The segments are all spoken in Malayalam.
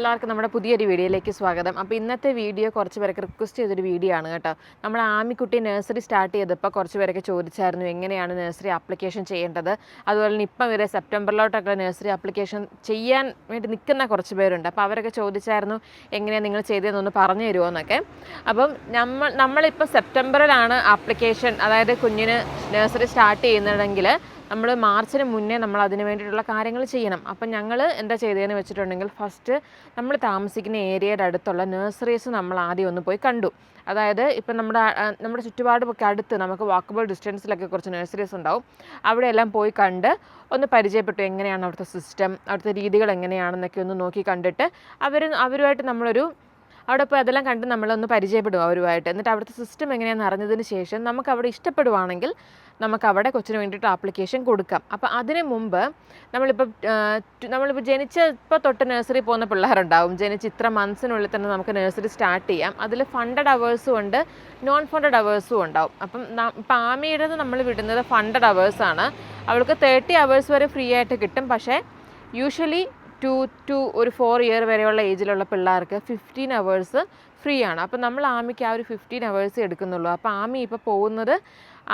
എല്ലാവർക്കും നമ്മുടെ പുതിയൊരു വീഡിയോയിലേക്ക് സ്വാഗതം. അപ്പോൾ ഇന്നത്തെ വീഡിയോ കുറച്ച് പേരൊക്കെ റിക്വസ്റ്റ് ചെയ്തൊരു വീഡിയോ ആണ് കേട്ടോ. നമ്മൾ ആമിക്കുട്ടി നഴ്സറി സ്റ്റാർട്ട് ചെയ്തപ്പോൾ കുറച്ച് പേരൊക്കെ ചോദിച്ചായിരുന്നു എങ്ങനെയാണ് നഴ്സറി ആപ്ലിക്കേഷൻ ചെയ്യേണ്ടത്. അതുപോലെ തന്നെ ഇപ്പം വരെ സെപ്റ്റംബറിലോട്ടൊക്കെ നഴ്സറി ആപ്ലിക്കേഷൻ ചെയ്യാൻ വേണ്ടി നിൽക്കുന്ന കുറച്ച് പേരുണ്ട്. അപ്പോൾ അവരൊക്കെ ചോദിച്ചായിരുന്നു എങ്ങനെയാണ് നിങ്ങൾ ചെയ്തതെന്നൊന്ന് പറഞ്ഞു തരുമോ എന്നൊക്കെ അപ്പം നമ്മൾ നമ്മളിപ്പോൾ സെപ്റ്റംബറിലാണ് ആപ്ലിക്കേഷൻ അതായത് കുഞ്ഞിന് നഴ്സറി സ്റ്റാർട്ട് ചെയ്യുന്നതെങ്കിൽ നമ്മൾ മാർച്ചിന് മുന്നേ നമ്മൾ അതിന് വേണ്ടിയിട്ടുള്ള കാര്യങ്ങൾ ചെയ്യണം. അപ്പം ഞങ്ങൾ എന്താ ചെയ്തതെന്ന് വെച്ചിട്ടുണ്ടെങ്കിൽ ഫസ്റ്റ് നമ്മൾ താമസിക്കുന്ന ഏരിയയുടെ അടുത്തുള്ള നഴ്സറീസ് നമ്മൾ ആദ്യം ഒന്ന് പോയി കണ്ടു. അതായത് ഇപ്പം നമ്മുടെ നമ്മുടെ ചുറ്റുപാടുമൊക്കെ അടുത്ത് നമുക്ക് വാക്കബിൾ ഡിസ്റ്റൻസിലൊക്കെ കുറച്ച് നഴ്സറീസ് ഉണ്ടാവും. അവിടെയെല്ലാം പോയി കണ്ട് ഒന്ന് പരിചയപ്പെട്ടു എങ്ങനെയാണ് അവിടുത്തെ സിസ്റ്റം അവിടുത്തെ രീതികൾ എങ്ങനെയാണെന്നൊക്കെ ഒന്ന് നോക്കി കണ്ടിട്ട് അവർ അവരുമായിട്ട് നമ്മളൊരു അവിടെ പോയി അതെല്ലാം കണ്ട് നമ്മളൊന്ന് പരിചയപ്പെടും അവരുമായിട്ട്. എന്നിട്ട് അവിടുത്തെ സിസ്റ്റം എങ്ങനെയാണെന്ന് അറിഞ്ഞതിന് ശേഷം നമുക്ക് അവിടെ ഇഷ്ടപ്പെടുവാണെങ്കിൽ നമുക്ക് അവിടെ കൊച്ചിന് വേണ്ടിയിട്ട് ആപ്ലിക്കേഷൻ കൊടുക്കാം. അപ്പോൾ അതിന് മുമ്പ് നമ്മളിപ്പോൾ നമ്മളിപ്പോൾ ജനിച്ച ഇപ്പോൾ തൊട്ട് നഴ്സറി പോകുന്ന പിള്ളേരുണ്ടാവും. ജനിച്ച് ഇത്ര മന്ത്സിനുള്ളിൽ തന്നെ നമുക്ക് നഴ്സറി സ്റ്റാർട്ട് ചെയ്യാം. അതിൽ ഫണ്ടഡ് അവേഴ്സും ഉണ്ട് നോൺ ഫണ്ടഡ് അവേഴ്സും ഉണ്ടാവും. അപ്പം ഇപ്പം നമ്മൾ വിടുന്നത് ഫണ്ടഡ് അവേഴ്സാണ് അവൾക്ക് തേർട്ടി അവേഴ്സ് വരെ ഫ്രീ ആയിട്ട് കിട്ടും. പക്ഷേ യൂഷ്വലി ടു ടു ഒരു ഫോർ ഇയർ വരെയുള്ള ഏജിലുള്ള പിള്ളേർക്ക് ഫിഫ്റ്റീൻ അവേഴ്സ് ഫ്രീ ആണ് അപ്പോൾ നമ്മൾ ആമിക്ക് ആ ഒരു ഫിഫ്റ്റീൻ അവേഴ്സ് എടുക്കുന്നുള്ളൂ. അപ്പോൾ ആമി ഇപ്പോൾ പോകുന്നത്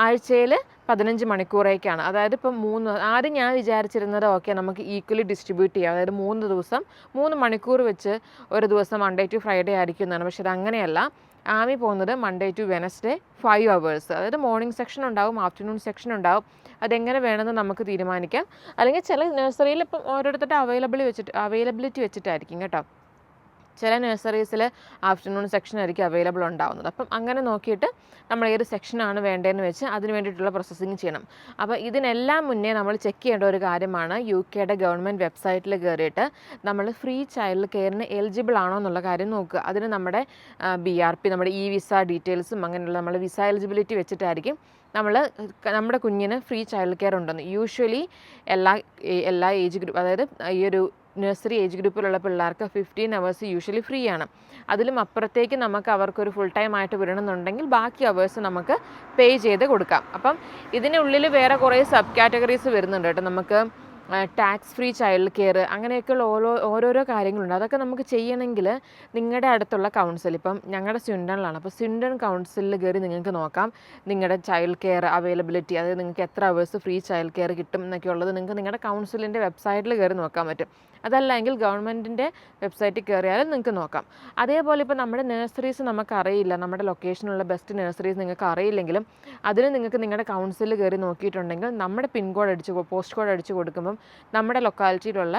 ആഴ്ചയിൽ പതിനഞ്ച് മണിക്കൂറേക്കാണ്. അതായത് ഇപ്പം മൂന്ന് ആദ്യം ഞാൻ വിചാരിച്ചിരുന്നത് ഓക്കെ നമുക്ക് ഈക്വലി ഡിസ്ട്രിബ്യൂട്ട് ചെയ്യാം. അതായത് മൂന്ന് ദിവസം മൂന്ന് മണിക്കൂർ വെച്ച് ഒരു ദിവസം മൺഡേ ടു ഫ്രൈഡേ ആയിരിക്കും എന്നാണ്. പക്ഷെ അത് അങ്ങനെയല്ല. ആമി പോകുന്നത് Monday to Wednesday five hours അതായത് മോർണിംഗ് സെക്ഷൻ ഉണ്ടാവും ആഫ്റ്റർനൂൺ സെക്ഷൻ ഉണ്ടാവും. അതെങ്ങനെ വേണമെന്ന് നമുക്ക് തീരുമാനിക്കാം. അല്ലെങ്കിൽ ചില നഴ്സറിയിൽ ഇപ്പം ഓരോരുത്തരുടെ അവൈലബിൾ വെച്ചിട്ട് അവൈലബിലിറ്റി വെച്ചിട്ടായിരിക്കും കേട്ടോ. ചില നഴ്സറീസിൽ ആഫ്റ്റർനൂൺ സെക്ഷൻ ആയിരിക്കും അവൈലബിൾ ഉണ്ടാവുന്നത്. അപ്പം അങ്ങനെ നോക്കിയിട്ട് നമ്മൾ ഏത് സെക്ഷനാണ് വേണ്ടതെന്ന് വെച്ച് അതിന് വേണ്ടിയിട്ടുള്ള പ്രോസസ്സിങ് ചെയ്യണം. അപ്പോൾ ഇതിനെല്ലാം മുന്നേ നമ്മൾ ചെക്ക് ചെയ്യേണ്ട ഒരു കാര്യമാണ് യു കെയുടെ ഗവൺമെന്റ് വെബ്സൈറ്റിൽ കയറിയിട്ട് നമ്മൾ ഫ്രീ ചൈൽഡ് കെയറിന് എലിജിബിൾ ആണോ എന്നുള്ള കാര്യം നോക്കുക. അതിന് നമ്മുടെ ബി ആർ പി നമ്മുടെ ഇ വിസ ഡീറ്റെയിൽസും അങ്ങനെയുള്ള നമ്മൾ വിസ എലിജിബിലിറ്റി വെച്ചിട്ടായിരിക്കും നമ്മൾ നമ്മുടെ കുഞ്ഞിന് ഫ്രീ ചൈൽഡ് കെയർ ഉണ്ടെന്ന്. യൂഷ്വലി എല്ലാ എല്ലാ ഏജ് ഗ്രൂപ്പ് അതായത് ഈ ഒരു നഴ്സറി ഏജ് ഗ്രൂപ്പിലുള്ള പിള്ളേർക്ക് ഫിഫ്റ്റീൻ അവേഴ്സ് യൂഷ്വലി ഫ്രീ ആണ് അതിലും അപ്പുറത്തേക്ക് നമുക്ക് അവർക്കൊരു ഫുൾ ടൈം ആയിട്ട് വിടണമെന്നുണ്ടെങ്കിൽ ബാക്കി അവേഴ്സ് നമുക്ക് പേ ചെയ്ത് കൊടുക്കാം. അപ്പം ഇതിനുള്ളിൽ വേറെ കുറേ സബ് കാറ്റഗറീസ് വരുന്നുണ്ട് കേട്ടോ. നമുക്ക് ടാക്സ് ഫ്രീ ചൈൽഡ് കെയർ അങ്ങനെയൊക്കെയുള്ള ഓരോ ഓരോരോ കാര്യങ്ങളുണ്ട്. അതൊക്കെ നമുക്ക് ചെയ്യണമെങ്കിൽ നിങ്ങളുടെ അടുത്തുള്ള കൗൺസിൽ ഇപ്പം ഞങ്ങളുടെ സ്വിൻഡണിലാണ് അപ്പോൾ സ്വിൻഡൺ കൗൺസിലിൽ കയറി നിങ്ങൾക്ക് നോക്കാം. നിങ്ങളുടെ ചൈൽഡ് കെയർ അവൈലബിലിറ്റി അതായത് നിങ്ങൾക്ക് എത്ര അവേഴ്സ് ഫ്രീ ചൈൽഡ് കെയർ കിട്ടും എന്നൊക്കെ ഉള്ളത് നിങ്ങൾക്ക് നിങ്ങളുടെ കൗൺസിലിന്റെ വെബ്സൈറ്റിൽ കയറി നോക്കാൻ പറ്റും. അതല്ലെങ്കിൽ ഗവൺമെന്റിന്റെ വെബ്സൈറ്റിൽ കയറിയാലും നിങ്ങൾക്ക് നോക്കാം. അതേപോലെ ഇപ്പോൾ നമ്മുടെ നഴ്സറീസ് നമുക്ക് അറിയില്ല നമ്മുടെ ലൊക്കേഷനുള്ള ബെസ്റ്റ് നഴ്സറീസ് നിങ്ങൾക്ക് അറിയില്ലെങ്കിലും അതിന് നിങ്ങൾക്ക് നിങ്ങളുടെ കൗൺസിലിൽ കയറി നോക്കിയിട്ടുണ്ടെങ്കിൽ നമ്മുടെ പിൻകോഡ് അടിച്ച് പോസ്റ്റ് കോഡ് അടിച്ച് കൊടുക്കുമ്പം നമ്മുടെ ലൊക്കാലിറ്റിയിലുള്ള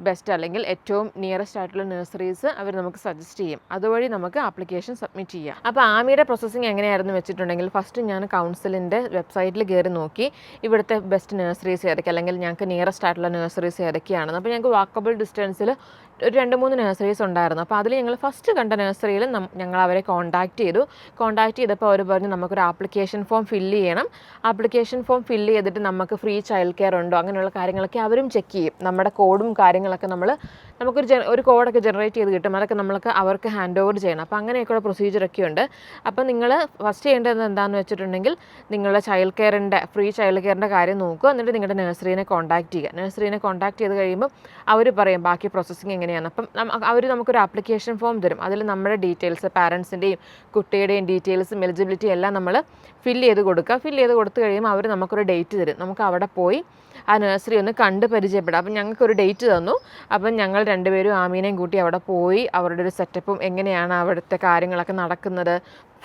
ബെസ്റ്റ് അല്ലെങ്കിൽ ഏറ്റവും നിയറസ്റ്റ് ആയിട്ടുള്ള നഴ്സറീസ് അവർ നമുക്ക് സജസ്റ്റ് ചെയ്യും. അതുവഴി നമുക്ക് ആപ്ലിക്കേഷൻ സബ്മിറ്റ് ചെയ്യാം. അപ്പോൾ ആമിയുടെ പ്രോസസ്സിങ് എങ്ങനെയായിരുന്നു വെച്ചിട്ടുണ്ടെങ്കിൽ ഫസ്റ്റ് ഞാൻ കൗൺസിലിന്റെ വെബ്സൈറ്റിൽ കയറി നോക്കി. ഇവിടുത്തെ ബെസ്റ്റ് നഴ്സറീസ് ഏതൊക്കെ അല്ലെങ്കിൽ ഞങ്ങൾക്ക് നിയറസ്റ്റ് ആയിട്ടുള്ള നഴ്സറീസ് ഏതൊക്കെയാണെന്ന്. അപ്പോൾ ഞങ്ങൾക്ക് വാക്കബിൾ ഡിസ്റ്റൻസിൽ ഒരു രണ്ട് മൂന്ന് നഴ്സറീസ് ഉണ്ടായിരുന്നു. അപ്പോൾ അതിൽ ഞങ്ങൾ ഫസ്റ്റ് കണ്ട നഴ്സറിയിൽ ഞങ്ങൾ അവരെ കോൺടാക്ട് ചെയ്തു. കോൺടാക്ട് ചെയ്തപ്പോൾ അവർ പറഞ്ഞു നമുക്കൊരു ആപ്ലിക്കേഷൻ ഫോം ഫില്ല് ചെയ്യണം. ആപ്ലിക്കേഷൻ ഫോം ഫില്ല് ചെയ്തിട്ട് നമുക്ക് ഫ്രീ ചൈൽഡ് കെയർ ഉണ്ടോ? അങ്ങനെയുള്ള കാര്യങ്ങളൊക്കെ അവരും ചെക്ക് ചെയ്യും. നമ്മുടെ കോഡും കാര്യങ്ങളൊക്കെ നമ്മൾ നമുക്കൊരു ജെ ഒരു കോഡൊക്കെ ജനറേറ്റ് ചെയ്ത് കിട്ടും. അതൊക്കെ നമ്മൾക്ക് അവർക്ക് ഹാൻഡ് ഓവർ ചെയ്യണം. അപ്പോൾ അങ്ങനെയൊക്കെയുള്ള പ്രൊസീജിയറൊക്കെ ഉണ്ട്. അപ്പോൾ നിങ്ങൾ ഫസ്റ്റ് ചെയ്യേണ്ടത് എന്താണെന്ന് വെച്ചിട്ടുണ്ടെങ്കിൽ നിങ്ങളുടെ ചൈൽഡ് കെയറിന്റെ ഫ്രീ ചൈൽഡ് കെയറിന്റെ കാര്യം നോക്കുക. എന്നിട്ട് നിങ്ങളുടെ നഴ്സറിനെ കോൺടാക്റ്റ് ചെയ്യുക. നഴ്സറിനെ കോൺടാക്ട് ചെയ്ത് കഴിയുമ്പോൾ അവർ പറയും ബാക്കി പ്രോസസ്സിങ് എങ്ങനെയാണ് അപ്പം അവർ നമുക്കൊരു ആപ്ലിക്കേഷൻ ഫോം തരും. അതിൽ നമ്മുടെ ഡീറ്റെയിൽസ് പാരൻസിന്റെയും കുട്ടിയുടെയും ഡീറ്റെയിൽസും എലിജിബിലിറ്റി എല്ലാം നമ്മൾ ഫില്ല് ചെയ്ത് കൊടുക്കുക. ഫില്ല് ചെയ്ത് കൊടുത്തു കഴിയുമ്പോൾ അവർ നമുക്കൊരു ഡേറ്റ് തരും. നമുക്ക് അവിടെ പോയി ആ നഴ്സറി ഒന്ന് കണ്ട് പരിചയപ്പെടാം. അപ്പം ഞങ്ങൾക്കൊരു ഡേറ്റ് തന്നു. അപ്പം ഞങ്ങൾ രണ്ടുപേരും ആമീനെയും കൂട്ടി അവിടെ പോയി അവരുടെ ഒരു സെറ്റപ്പും എങ്ങനെയാണ് അവിടുത്തെ കാര്യങ്ങളൊക്കെ നടക്കുന്നത്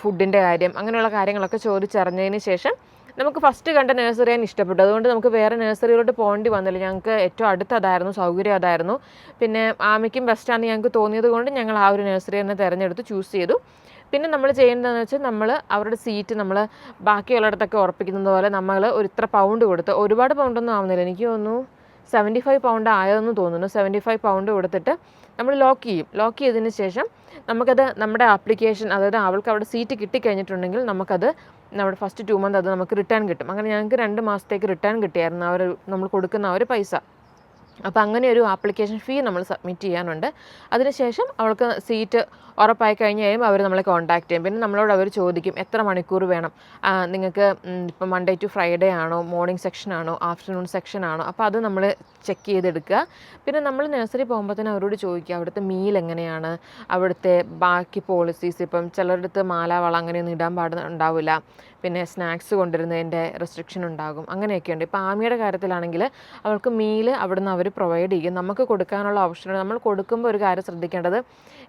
ഫുഡിന്റെ കാര്യം അങ്ങനെയുള്ള കാര്യങ്ങളൊക്കെ ചോദിച്ചറിഞ്ഞതിന് ശേഷം നമുക്ക് ഫസ്റ്റ് കണ്ട നഴ്സറിയാണ് ഇഷ്ടപ്പെട്ടു അതുകൊണ്ട് നമുക്ക് വേറെ നഴ്സറിയിലോട്ട് പോകേണ്ടി വന്നില്ല. ഞങ്ങൾക്ക് ഏറ്റവും അടുത്ത് അതായിരുന്നു സൗകര്യം അതായിരുന്നു. പിന്നെ ആമയ്ക്കും ബെസ്റ്റാണെന്ന് ഞങ്ങൾക്ക് തോന്നിയത് കൊണ്ട് ഞങ്ങൾ ആ ഒരു നഴ്സറി തന്നെ തിരഞ്ഞെടുത്ത് ചൂസ് ചെയ്തു. പിന്നെ നമ്മൾ ചെയ്യേണ്ടതെന്ന് വെച്ചാൽ നമ്മൾ അവരുടെ സീറ്റ് നമ്മൾ ബാക്കിയുള്ളിടത്തൊക്കെ ഉറപ്പിക്കുന്നത് പോലെ നമ്മൾ ഒരു ഇത്ര പൗണ്ട് കൊടുത്ത് ഒരുപാട് പൗണ്ടൊന്നും ആവുന്നില്ല. എനിക്ക് തോന്നുന്നു സെവന്റി ഫൈവ് പൗണ്ട് ആയതെന്ന് തോന്നുന്നു. സെവന്റി ഫൈവ് പൗണ്ട് കൊടുത്തിട്ട് നമ്മൾ ലോക്ക് ചെയ്യും. ലോക്ക് ചെയ്തതിന് ശേഷം നമുക്കത് നമ്മുടെ ആപ്ലിക്കേഷൻ അതായത് അവൾക്ക് അവിടെ സീറ്റ് കിട്ടിക്കഴിഞ്ഞിട്ടുണ്ടെങ്കിൽ നമുക്കത് നമ്മുടെ ഫസ്റ്റ് ടു മന്ത് അത് നമുക്ക് റിട്ടേൺ കിട്ടും. അങ്ങനെ ഞങ്ങൾക്ക് രണ്ട് മാസത്തേക്ക് റിട്ടേൺ കിട്ടിയായിരുന്നു അവർ നമ്മൾ കൊടുക്കുന്ന ആ ഒരു പൈസ. അപ്പോൾ അങ്ങനെ ഒരു ആപ്ലിക്കേഷൻ ഫീ നമ്മൾ സബ്മിറ്റ് ചെയ്യാനുണ്ട്. അതിനുശേഷം അവൾക്ക് സീറ്റ് ഉറപ്പായി കഴിഞ്ഞ് അവർ നമ്മളെ കോൺടാക്ട് ചെയ്യും. പിന്നെ നമ്മളോട് അവർ ചോദിക്കും എത്ര മണിക്കൂർ വേണം? നിങ്ങൾക്ക് ഇപ്പം മൺഡേ ടു ഫ്രൈഡേ ആണോ? മോർണിംഗ് സെക്ഷൻ ആണോ? ആഫ്റ്റർനൂൺ സെക്ഷൻ ആണോ? അപ്പോൾ അത് നമ്മൾ ചെക്ക് ചെയ്തെടുക്കുക. പിന്നെ നമ്മൾ നഴ്സറി പോകുമ്പോൾ തന്നെ അവരോട് ചോദിക്കുക അവിടുത്തെ മീൽ എങ്ങനെയാണ്? അവിടുത്തെ ബാക്കി പോളിസീസ് ഇപ്പം ചിലരുടെ അടുത്ത് മാല വള അങ്ങനെയൊന്നും ഇടാൻ പാടുന്ന ഉണ്ടാവില്ല. പിന്നെ സ്നാക്സ് കൊണ്ടുവരുന്നതിന്റെ റെസ്ട്രിക്ഷൻ ഉണ്ടാകും. അങ്ങനെയൊക്കെ ഉണ്ട്. ഇപ്പോൾ ആമിയുടെ കാര്യത്തിലാണെങ്കിൽ അവൾക്ക് മീൽ അവിടുന്ന് അവർ പ്രൊവൈഡ് ചെയ്യും. നമുക്ക് കൊടുക്കാനുള്ള ഓപ്ഷൻ നമ്മൾ കൊടുക്കുമ്പോൾ ഒരു കാര്യം ശ്രദ്ധിക്കേണ്ടത്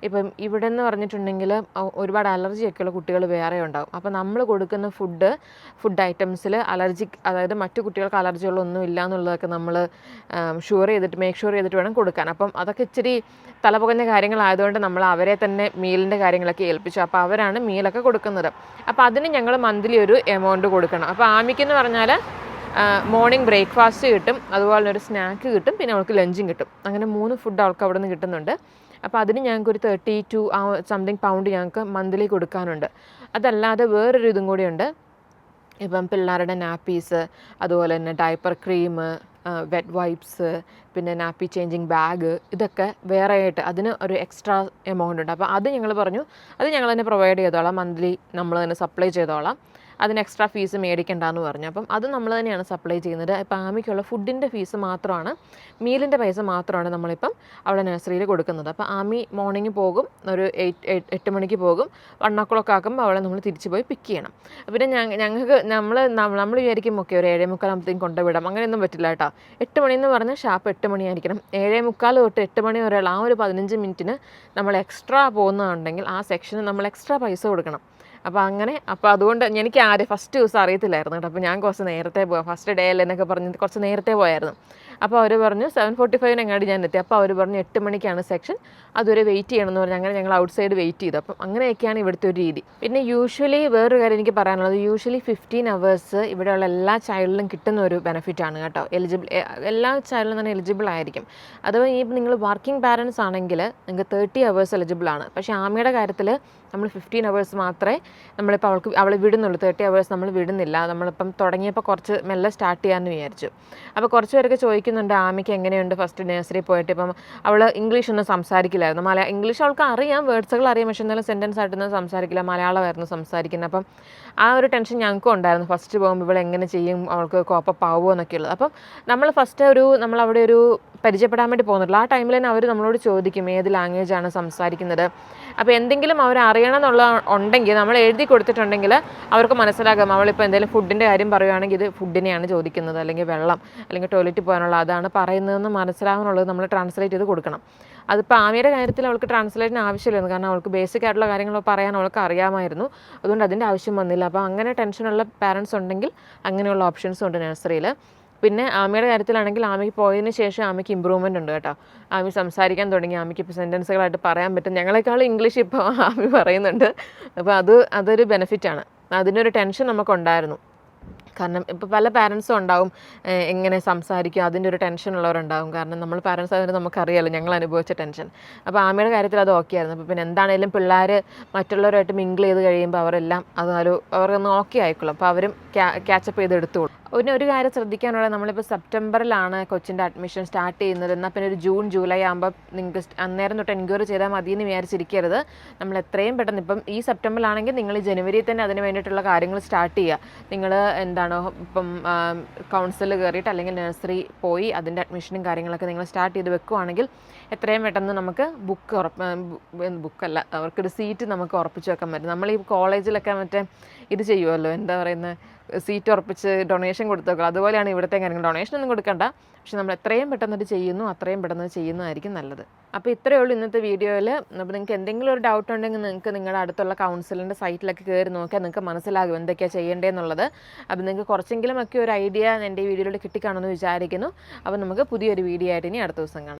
ഇപ്പം ഇവിടെ എന്ന് പറഞ്ഞിട്ടുണ്ടെങ്കിൽ ഒരുപാട് അലർജി ഒക്കെയുള്ള കുട്ടികൾ വേറെ ഉണ്ടാകും അപ്പോൾ നമ്മൾ കൊടുക്കുന്ന ഫുഡ് ഫുഡ് ഐറ്റംസിൽ അലർജിക് അതായത് മറ്റു കുട്ടികൾക്ക് അലർജികളൊന്നും ഇല്ല എന്നുള്ളതൊക്കെ നമ്മൾ ഷുവർ ചെയ്തിട്ട് മേക്ക് ഷുവർ ചെയ്തിട്ട് വേണം കൊടുക്കാൻ. അപ്പം അതൊക്കെ ഇച്ചിരി തലപുകഞ്ഞ കാര്യങ്ങളായതുകൊണ്ട് നമ്മൾ അവരെ തന്നെ മീലിന്റെ കാര്യങ്ങളൊക്കെ ഏൽപ്പിച്ചു. അപ്പോൾ അവരാണ് മീലൊക്കെ കൊടുക്കുന്നത്. അപ്പോൾ അതിന് ഞങ്ങൾ മന്ത്ലി ഒരു എമൗണ്ട് കൊടുക്കണം. അപ്പോൾ ആമിക്കെന്ന് പറഞ്ഞാൽ മോർണിംഗ് ബ്രേക്ക്ഫാസ്റ്റ് കിട്ടും അതുപോലെ ഒരു സ്നാക്ക് കിട്ടും പിന്നെ അവൾക്ക് ലഞ്ചും കിട്ടും. അങ്ങനെ മൂന്ന് ഫുഡ് അവൾക്ക് അവിടെ നിന്ന് കിട്ടുന്നുണ്ട്. അപ്പോൾ അതിന് ഞങ്ങൾക്ക് ഒരു തേർട്ടി ടു സംതിങ് പൗണ്ട് ഞങ്ങൾക്ക് മന്ത്ലി കൊടുക്കാനുണ്ട്. അതല്ലാതെ വേറൊരു ഇതും കൂടിയുണ്ട്. ഇപ്പം പിള്ളേരുടെ നാപ്പീസ് അതുപോലെ തന്നെ diaper cream Uh, wet wipes uh, പിന്നെ നാപ്പി ചേഞ്ചിങ് ബാഗ് ഇതൊക്കെ വേറെ ആയിട്ട് അതിന് ഒരു എക്സ്ട്രാ എമൗണ്ട് ഉണ്ട്. അപ്പോൾ അത് ഞങ്ങൾ പറഞ്ഞു അത് ഞങ്ങൾ തന്നെ പ്രൊവൈഡ് ചെയ്തോളാം. മന്ത്ലി നമ്മൾ തന്നെ സപ്ലൈ ചെയ്തോളാം. അതിന് എക്സ്ട്രാ ഫീസ് മേടിക്കണ്ടെന്ന് പറഞ്ഞു. അപ്പം അത് നമ്മൾ തന്നെയാണ് സപ്ലൈ ചെയ്യുന്നത്. ഇപ്പം ആമിക്കുള്ള ഫുഡിന്റെ ഫീസ് മാത്രമാണ് മീലിന്റെ പൈസ മാത്രമാണ് നമ്മളിപ്പം അവിടെ നഴ്സറിയിൽ കൊടുക്കുന്നത്. അപ്പോൾ ആമി മോർണിംഗ് പോകും ഒരു എയ്റ്റ് എട്ട് മണിക്ക് പോകും വൺ ഓ ക്ലോക്ക് ആക്കുമ്പോൾ അവളെ നമ്മൾ തിരിച്ചു പോയി പിക്ക് ചെയ്യണം. പിന്നെ ഞങ്ങൾ ഞങ്ങൾക്ക് നമ്മൾ നമ്മൾ വിചാരിക്കും ഒക്കെ ഒരു ഏഴേ മുക്കാലാകുമ്പോഴത്തേക്കും കൊണ്ടുവിടാം. അങ്ങനെയൊന്നും പറ്റില്ല കേട്ടോ. എട്ട് മണിയെന്ന് പറഞ്ഞാൽ ഷാപ്പ് എട്ട് മണിയായിരിക്കണം. ഏഴേ മുക്കാൽ തൊട്ട് എട്ട് മണി വരെയുള്ള ആ ഒരു പതിനഞ്ച് മിനിറ്റിന് നമ്മൾ എക്സ്ട്രാ പോകുന്നതുണ്ടെങ്കിൽ ആ സെക്ഷന് നമ്മൾ എക്സ്ട്രാ പൈസ കൊടുക്കണം. അപ്പോൾ അങ്ങനെ അപ്പോൾ അതുകൊണ്ട് എനിക്ക് ആദ്യം ഫസ്റ്റ് ദിവസം അറിയത്തില്ലായിരുന്നു കേട്ടോ. അപ്പോൾ ഞാൻ കുറച്ച് നേരത്തെ പോകാം ഫസ്റ്റ് ഡേ അല്ലേ എന്നൊക്കെ പറഞ്ഞ് കുറച്ച് നേരത്തെ പോയായിരുന്നു. അപ്പോൾ അവർ പറഞ്ഞു സെവൻ ഫോർട്ടി ഫൈവിന് എങ്ങാണ്ട് ഞാൻ എത്തി. അപ്പോൾ അവർ പറഞ്ഞു എട്ട് മണിക്കാണ് സെക്ഷൻ അതുവരെ വെയിറ്റ് ചെയ്യണം എന്ന് പറഞ്ഞ്. അങ്ങനെ ഞങ്ങൾ ഔട്ട് സൈഡ് വെയിറ്റ് ചെയ്തു. അപ്പം അങ്ങനെയൊക്കെയാണ് ഇവിടുത്തെ ഒരു രീതി. പിന്നെ യൂഷ്വലി വേറൊരു കാര്യം എനിക്ക് പറയാനുള്ളത്. യൂഷ്വലി ഫിഫ്റ്റീൻ അവേഴ്സ് ഇവിടെയുള്ള എല്ലാ ചൈൽഡിലും കിട്ടുന്ന ഒരു ബെനിഫിറ്റ് ആണ് കേട്ടോ. എലിജിബിൾ എല്ലാ ചൈൽഡിലും തന്നെ എലിജിബിൾ ആയിരിക്കും. അഥവാ ഈ നിങ്ങൾ വർക്കിംഗ് പാരൻസ് ആണെങ്കിൽ നിങ്ങൾക്ക് തേർട്ടി അവേഴ്സ് എലിജിബിൾ ആണ്. പക്ഷേ ആമയുടെ കാര്യത്തിൽ നമ്മൾ ഫിഫ്റ്റീൻ അവേഴ്സ് മാത്രമേ നമ്മളിപ്പോൾ അവൾക്ക് അവൾ വിടുന്നുള്ളൂ. തേർട്ടി അവേഴ്സ് നമ്മൾ വിടുന്നില്ല. നമ്മളിപ്പം തുടങ്ങിയപ്പോൾ കുറച്ച് മെല്ലെ സ്റ്റാർട്ട് ചെയ്യാമെന്ന് വിചാരിച്ചു. അപ്പോൾ കുറച്ച് പേരൊക്കെ ചോദിക്കുന്നുണ്ട് ആമിക്ക് എങ്ങനെയുണ്ട് ഫസ്റ്റ് നഴ്സറി പോയിട്ട്? ഇപ്പം അവൾ ഇംഗ്ലീഷ് ഒന്നും സംസാരിക്കില്ലായിരുന്നു. മലയാളം ഇംഗ്ലീഷ് അവൾക്ക് അറിയാം വേർഡ്സുകൾ അറിയാം പക്ഷേ എന്നാലും സെന്റൻസ് ആയിട്ടൊന്നും സംസാരിക്കില്ല. മലയാളമായിരുന്നു സംസാരിക്കുന്നത്. അപ്പം ആ ഒരു ടെൻഷൻ ഞങ്ങൾക്കും ഉണ്ടായിരുന്നു. ഫസ്റ്റ് പോകുമ്പോൾ ഇവൾ എങ്ങനെ ചെയ്യും അവൾക്ക് കോപ്പപ്പ് ആവുമോ എന്നൊക്കെ ഉള്ളത് അപ്പം നമ്മൾ ഫസ്റ്റ് ഒരു നമ്മൾ അവിടെ ഒരു പരിചയപ്പെടാൻ വേണ്ടി പോകുന്നുള്ളൂ. ആ ടൈമിൽ തന്നെ അവർ നമ്മളോട് ചോദിക്കും ഏത് ലാംഗ്വേജ് ആണ് സംസാരിക്കുന്നത്? അപ്പോൾ എന്തെങ്കിലും അവർ അറിയണം എന്നുള്ള ഉണ്ടെങ്കിൽ നമ്മൾ എഴുതി കൊടുത്തിട്ടുണ്ടെങ്കിൽ അവർക്ക് മനസ്സിലാകാം. അവളിപ്പോൾ എന്തെങ്കിലും ഫുഡിന്റെ കാര്യം പറയുകയാണെങ്കിൽ ഇത് ഫുഡിനെയാണ് ചോദിക്കുന്നത്. അല്ലെങ്കിൽ വെള്ളം അല്ലെങ്കിൽ ടോയ്ലറ്റിൽ പോകാനുള്ള അതാണ് പറയുന്നതെന്ന് മനസ്സിലാവാനുള്ളത് നമ്മൾ ട്രാൻസ്ലേറ്റ് ചെയ്ത് കൊടുക്കണം. അതിപ്പോൾ ആമിയുടെ കാര്യത്തിൽ അവൾക്ക് ട്രാൻസ്ലേറ്റിന് ആവശ്യമില്ലായിരുന്നു. കാരണം അവൾക്ക് ബേസിക് ആയിട്ടുള്ള കാര്യങ്ങൾ പറയാൻ അവൾക്ക് അറിയാമായിരുന്നു. അതുകൊണ്ട് അതിന്റെ ആവശ്യം വന്നില്ല. അപ്പോൾ അങ്ങനെ ടെൻഷനുള്ള പാരൻസ് ഉണ്ടെങ്കിൽ അങ്ങനെയുള്ള ഓപ്ഷൻസും ഉണ്ട് നഴ്സറിയിൽ പിന്നെ ആമിയുടെ കാര്യത്തിലാണെങ്കിൽ ആമയ്ക്ക് പോയതിന് ശേഷം ആമയ്ക്ക് ഇമ്പ്രൂവ്മെന്റ് ഉണ്ട് കേട്ടോ. ആമി സംസാരിക്കാൻ തുടങ്ങി ആമയ്ക്ക് ഇപ്പോൾ സെന്റൻസുകളായിട്ട് പറയാൻ പറ്റും. ഞങ്ങളെക്കാളും ഇംഗ്ലീഷ് ഇപ്പോൾ ആമി പറയുന്നുണ്ട്. അപ്പോൾ അത് അതൊരു ബെനിഫിറ്റാണ് അതിനൊരു ടെൻഷൻ നമുക്കുണ്ടായിരുന്നു. കാരണം ഇപ്പോൾ പല പാരൻസും ഉണ്ടാവും എങ്ങനെ സംസാരിക്കും അതിന്റെ ഒരു ടെൻഷൻ ഉള്ളവരുണ്ടാവും. കാരണം നമ്മൾ പാരൻസ് ആയതുകൊണ്ട് നമുക്കറിയാമല്ലോ ഞങ്ങൾ അനുഭവിച്ച ടെൻഷൻ അപ്പോൾ ആമയുടെ കാര്യത്തിൽ അത് ഓക്കെ ആയിരുന്നു. അപ്പോൾ പിന്നെ എന്താണേലും പിള്ളേർ മറ്റുള്ളവരുമായിട്ട് മിങ്കിൾ ചെയ്ത് കഴിയുമ്പോൾ അവരെല്ലാം അതൊരു അവർക്കൊന്ന് ഓക്കെ ആയിക്കോളും. അപ്പോൾ അവരും ക്യാച്ചപ്പ് ചെയ്ത് എടുത്തോളും. പിന്നെ ഒരു കാര്യം ശ്രദ്ധിക്കാനുള്ളത് നമ്മളിപ്പോൾ സെപ്റ്റംബറിലാണ് കൊച്ചിന്റെ അഡ്മിഷൻ സ്റ്റാർട്ട് ചെയ്യുന്നത്. എന്നാൽ പിന്നെ ഒരു ജൂൺ ജൂലൈ ആകുമ്പോൾ നിങ്ങൾക്ക് അന്നേരം തൊട്ട് എൻക്വയറി ചെയ്താൽ മതി എന്ന് വിചാരിച്ചിരിക്കരുത്. നമ്മൾ എത്രയും പെട്ടെന്ന് ഇപ്പം ഈ സെപ്റ്റംബറിലാണെങ്കിൽ നിങ്ങൾ ജനുവരിയിൽ തന്നെ അതിന് വേണ്ടിയിട്ടുള്ള കാര്യങ്ങൾ സ്റ്റാർട്ട് ചെയ്യുക. നിങ്ങൾ എന്താണ് ഇപ്പം കൗൺസിൽ കയറിയിട്ട് അല്ലെങ്കിൽ നഴ്സറി പോയി അതിന്റെ അഡ്മിഷനും കാര്യങ്ങളൊക്കെ നിങ്ങൾ സ്റ്റാർട്ട് ചെയ്ത് വെക്കുവാണെങ്കിൽ എത്രയും പെട്ടെന്ന് നമുക്ക് ബുക്ക് ഉറപ്പ് ബുക്കല്ല അവർക്കൊരു സീറ്റ് നമുക്ക് ഉറപ്പിച്ച് വെക്കാൻ പറ്റും. നമ്മൾ ഈ കോളേജിലൊക്കെ മറ്റേ ഇത് ചെയ്യുമല്ലോ എന്താ പറയുന്നത് സീറ്റ് ഉറപ്പിച്ച് ഡൊണേഷൻ കൊടുത്തു വെക്കുക അതുപോലെയാണ് ഇവിടുത്തെ കാര്യങ്ങൾ. ഡൊണേഷൻ ഒന്നും കൊടുക്കണ്ട പക്ഷെ നമ്മൾ എത്രയും പെട്ടെന്ന് ഇത് ചെയ്യുന്നു അത്രയും പെട്ടെന്ന് ചെയ്യുന്നതായിരിക്കും നല്ലത്. അപ്പോൾ ഇത്രയേ ഉള്ളൂ ഇന്നത്തെ വീഡിയോയിൽ അപ്പോൾ നിങ്ങൾക്ക് എന്തെങ്കിലും ഒരു ഡൗട്ട് ഉണ്ടെങ്കിൽ നിങ്ങൾക്ക് നിങ്ങളുടെ അടുത്തുള്ള കൗൺസിലിന്റെ സൈറ്റിലൊക്കെ കയറി നോക്കിയാൽ നിങ്ങൾക്ക് മനസ്സിലാകും എന്തൊക്കെയാണ് ചെയ്യേണ്ടതെന്നുള്ളത്. അപ്പോൾ നിങ്ങൾക്ക് കുറച്ചെങ്കിലും ഒക്കെ ഒരു ഐഡിയ എന്റെ ഈ വീഡിയോയിൽ കിട്ടിക്കാണെന്ന് വിചാരിക്കുന്നു. അപ്പോൾ നമുക്ക് പുതിയൊരു വീഡിയോ ആയിട്ട് ഇനി അടുത്ത ദിവസം കാണാം.